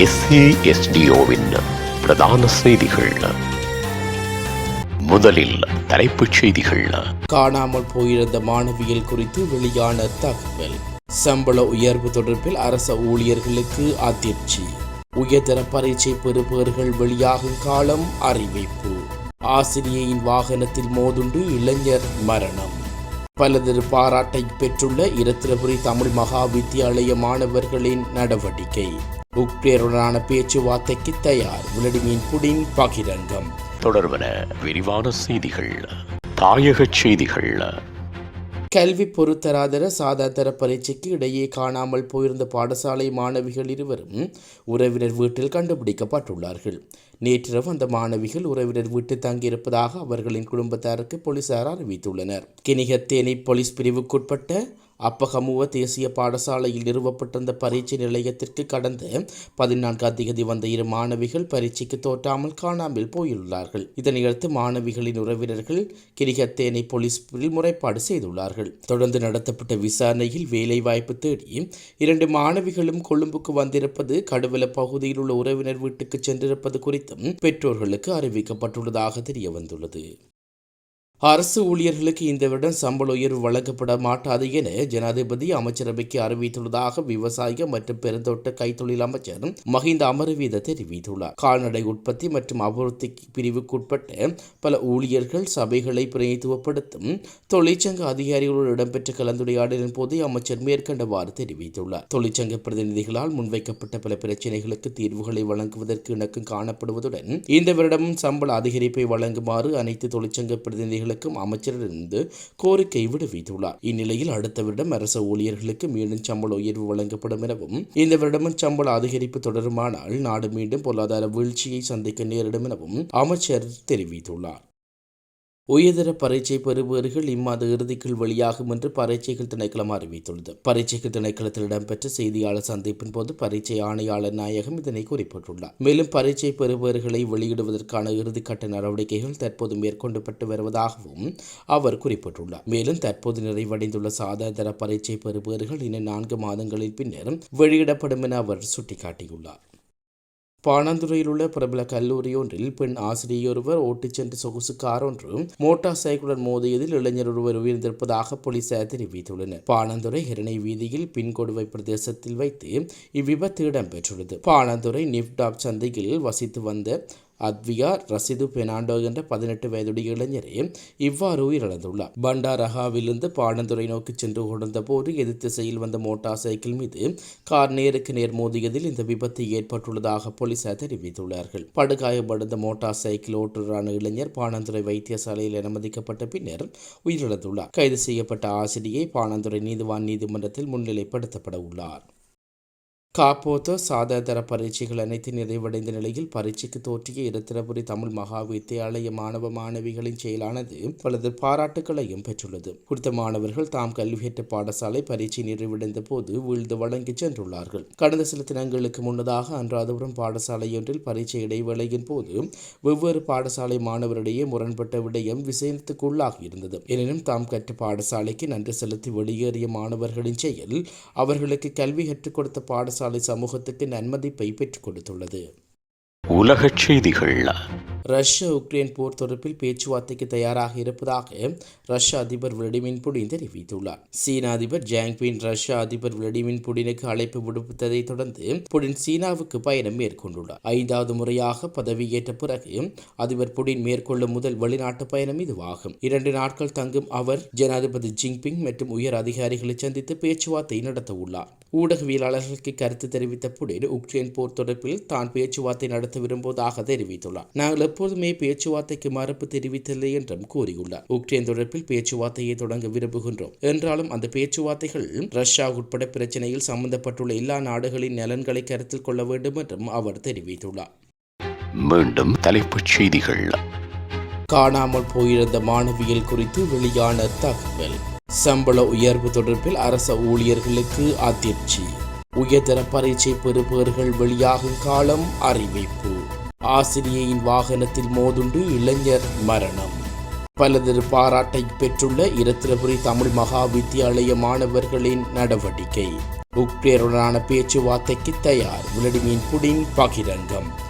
எஸ்ஏஎஸ்டிஓவின் பிரதான செய்திகள். முதலில் தலைப்புச் செய்திகள். காணாமல் போயிருந்த மாணவியல் குறித்து வெளியான தகவல். சம்பள உயர்வு தொடர்பில் அரச ஊழியர்களுக்கு அதிர்ச்சி. உயர்தர பரீட்சை பெறுபவர்கள் வெளியாகும் காலம் அறிவிப்பு. ஆசிரியையின் வாகனத்தில் மோதுண்டு இளைஞர் மரணம். பலதரு பாராட்டை பெற்றுள்ள இரத்திரபுரி தமிழ் மகா வித்தியாலய மாணவர்களின் நடவடிக்கை. உக்ரேனுடனான பேச்சுவார்த்தைக்கு தயார். விளடிமின் புடின் பகிரங்கம். தொடர்பன விரிவான செய்திகள். தாயகச் செய்திகள். கல்வி பொருத்தராதர சாதாதர பரீட்சைக்கு இடையே காணாமல் போயிருந்த பாடசாலை மாணவிகள் இருவரும் உறவினர் வீட்டில் கண்டுபிடிக்கப்பட்டுள்ளார்கள். நேற்றிரவு அந்த மாணவிகள் உறவினர் வீட்டில் தங்கியிருப்பதாக அவர்களின் குடும்பத்தாருக்கு போலீசார் அறிவித்துள்ளனர். கிணிகத்தேனி போலீஸ் பிரிவுக்குட்பட்ட அப்பகமுவ தேசிய பாடசாலையில் நிறுவப்பட்டிருந்த பரீட்சை நிலையத்திற்கு கடந்த பதினான்காம் தேதி வந்த இரு மாணவிகள் பரீட்சைக்கு தோற்றாமல் காணாமல் போயுள்ளார்கள். இதனையடுத்து மாணவிகளின் உறவினர்கள் கிரிகத்தேனை போலீஸ் முறைப்பாடு செய்துள்ளார்கள். தொடர்ந்து நடத்தப்பட்ட விசாரணையில் வேலைவாய்ப்பு தேடி இரண்டு மாணவிகளும் கொழும்புக்கு வந்திருப்பது கடுவல பகுதியில் உள்ள உறவினர் வீட்டுக்கு சென்றிருப்பது குறித்தும் பெற்றோர்களுக்கு அறிவிக்கப்பட்டுள்ளதாக தெரிய வந்துள்ளது அரசு ஊழியர்களுக்கு இந்த வருடம் சம்பள உயர்வு வழங்கப்பட மாட்டாது என ஜனாதிபதி அமைச்சரவைக்கு அறிவித்துள்ளதாக விவசாய மற்றும் பெருந்தோட்ட கைத்தொழில் அமைச்சர் மஹிந்த அமரவீத தெரிவித்துள்ளார். கால்நடை உற்பத்தி மற்றும் அபிவிருத்தி பிரிவுக்குட்பட்ட பல ஊழியர்கள் சபைகளை பிரதிநிதித்துவப்படுத்தும் தொழிற்சங்க அதிகாரிகளுடன் இடம்பெற்ற கலந்துரையாடலின் போது அமைச்சர் மேற்கண்டவாறு தெரிவித்துள்ளார். தொழிற்சங்க பிரதிநிதிகளால் முன்வைக்கப்பட்ட பல பிரச்சினைகளுக்கு தீர்வுகளை வழங்குவதற்கு இணக்கம் காணப்படுவதுடன் இந்த வருடமும் சம்பள அதிகரிப்பை வழங்குமாறு அனைத்து தொழிற்சங்க பிரதிநிதிகள் ஊழியர்களுக்கும் அமைச்சரிடமிருந்து கோரிக்கை விடுவித்துள்ளார். இந்நிலையில் அடுத்த வருடம் அரசு ஊழியர்களுக்கு மீண்டும் சம்பள உயர்வு வழங்கப்படும் எனவும் இந்த வருடமும் சம்பள அதிகரிப்பு தொடருமானால் நாடு மீண்டும் பொருளாதார வீழ்ச்சியை சந்திக்க நேரிடும் எனவும் அமைச்சர் தெரிவித்துள்ளார். உயர்தர பரீட்சை பெறுபவர்கள் இம்மாத இறுதிக்குள் வெளியாகும் என்று பரீட்சைகள் திணைக்களம் அறிவித்துள்ளது. பரீட்சைகள் திணைக்களத்தில் இடம்பெற்ற செய்தியாளர் சந்திப்பின் போது பரீட்சை ஆணையாளர் நாயகம் இதனை குறிப்பிட்டுள்ளார். மேலும் பரீட்சை பெறுபவர்களை வெளியிடுவதற்கான இறுதிக்கட்ட நடவடிக்கைகள் தற்போது மேற்கொள்ளப்பட்டு வருவதாகவும் அவர் குறிப்பிட்டுள்ளார். மேலும் தற்போது நிறைவடைந்துள்ள சாதாரண பரீட்சை பெறுபவர்கள் இன்னும் நான்கு மாதங்களில் பின்னர் வெளியிடப்படும் என அவர் சுட்டிக்காட்டியுள்ளார். பாணந்துறையில் உள்ள பிரபல கல்லூரி ஒன்றில் பெண் ஆசிரியொருவர் ஓட்டிச் சென்ற சொகுசு கார் ஒன்று மோட்டார் சைக்கிளுடன் மோதியதில் இளைஞர் ஒருவர் உயிர்ந்திருப்பதாக போலீசார் தெரிவித்துள்ளனர். பாணந்துறை ஹிரணை வீதியில் பின்கொடுவை பிரதேசத்தில் வைத்து இவ்விபத்து இடம்பெற்றுள்ளது. பாணந்துறை நிப்டாப் சந்தையில் வசித்து வந்த அத்வியா ரசிது பெனாண்டோ என்ற பதினெட்டு வயதுடைய இளைஞரே இவ்வாறு உயிரிழந்துள்ளார். பண்டாரஹாவிலிருந்து பாடந்துறை நோக்கி சென்று கொண்டிருந்த போது எதிர் திசையில் வந்த மோட்டார் சைக்கிள் மீது கார் நேருக்கு நேர் மோதியதில் இந்த விபத்து ஏற்பட்டுள்ளதாக போலீசார் தெரிவித்துள்ளார்கள். படுகாயமடைந்த மோட்டார் சைக்கிள் ஓட்டுநரான இளைஞர் பாணந்துறை வைத்தியசாலையில் அனுமதிக்கப்பட்ட பின்னர் உயிரிழந்துள்ளார். கைது செய்யப்பட்ட ஆசிரியை பாணந்துறை நீதிவான் நீதிமன்றத்தில் முன்னிலைப்படுத்தப்பட உள்ளார். காப்போத்த சாதாதர பரீட்சைகள் அனைத்து நிறைவடைந்த நிலையில் பரீட்சைக்கு தோற்றிய இரத்தினபுரி தமிழ் மகா வித்தியாலய மாணவ மாணவிகளின் செயலானது பலது பாராட்டுகளையும் பெற்றுள்ளது. குறித்த மாணவர்கள் தாம் கல்வியேற்ற பாடசாலை பரீட்சை நிறைவடைந்த போது வீழ்ந்து வழங்கி சென்றுள்ளார்கள். கடந்த சில தினங்களுக்கு முன்னதாக அன்றாதபுரம் பாடசாலையொன்றில் பரீட்சை இடைவேளையின் போது வெவ்வேறு பாடசாலை மாணவரிடையே முரண்பட்ட விடயம் விசயத்துக்குள்ளாகியிருந்தது எனினும் தாம் கற்ற பாடசாலைக்கு நன்றி செலுத்தி வெளியேறிய மாணவர்களின் செயல் அவர்களுக்கு கல்வி கற்றுக் கொடுத்த பாடசாலை பாடசாலை சமூகத்துக்கு நன்மதிப்பை பெற்றுக் கொடுத்துள்ளது. உலகச் செய்திகள் ரஷ்யா உக்ரைன் போர் தொடர்பில் பேச்சுவார்த்தைக்கு தயாராக இருப்பதாக ரஷ்ய அதிபர் விளாடிமிர் புடின் தெரிவித்துள்ளார். சீன அதிபர் ஜாங்பின் ரஷ்ய அதிபர் விளாடிமிர் புடினுக்கு அழைப்பு விடுவித்ததை தொடர்ந்து புடின் சீனாவுக்கு பயணம் மேற்கொண்டுள்ளார். ஐந்தாவது முறையாக பதவியேற்ற பிறகு அதிபர் புடின் மேற்கொள்ளும் முதல் வெளிநாட்டு பயணம் இதுவாகும். இரண்டு நாட்கள் தங்கும் அவர் ஜனாதிபதி ஜிங்பிங் மற்றும் உயர் அதிகாரிகளை சந்தித்து பேச்சுவார்த்தை நடத்த உள்ளார் ஊடகவியலாளர்களுக்கு கருத்து தெரிவித்த புடின் உக்ரைன் போர் தொடர்பில் தான் பேச்சுவார்த்தை நடத்த விரும்புவதாக தெரிவித்துள்ளார். நாங்கள் எப்போதுமே பேச்சுவார்த்தைக்கு மறுப்பு தெரிவித்தில்லை என்றும் கூறியுள்ளார். உக்ரைன் தொடர்பில் பேச்சுவார்த்தையை தொடங்க விரும்புகின்றோம். என்றாலும் அந்த பேச்சுவார்த்தைகள் ரஷ்யா உட்பட பிரச்சனையில் சம்பந்தப்பட்டுள்ள எல்லா நாடுகளின் நலன்களை கருத்தில் கொள்ள வேண்டும் என்றும் அவர் தெரிவித்துள்ளார். மீண்டும் தலைப்புச் செய்திகள். காணாமல் போயிருந்த மாணவியல் குறித்து வெளியான தகவல். சம்பள உயர்வு தொடர்பில் அரச ஊழியர்களுக்கு அதிர்ச்சி. உயர்தர பரீட்சை பெறுபவர்கள் வெளியாகும் காலம் அறிவிப்பு. ஆசிரியையின் வாகனத்தில் மோதுண்டு இளைஞர் மரணம். பலதரு பாராட்டை பெற்றுள்ள இரத்தினபுரி தமிழ் மகா வித்தியாலய மாணவர்களின் நடவடிக்கை. உக்ரேருடனான பேச்சுவார்த்தைக்கு தயார். Vladimir Putin பகிரங்கம்.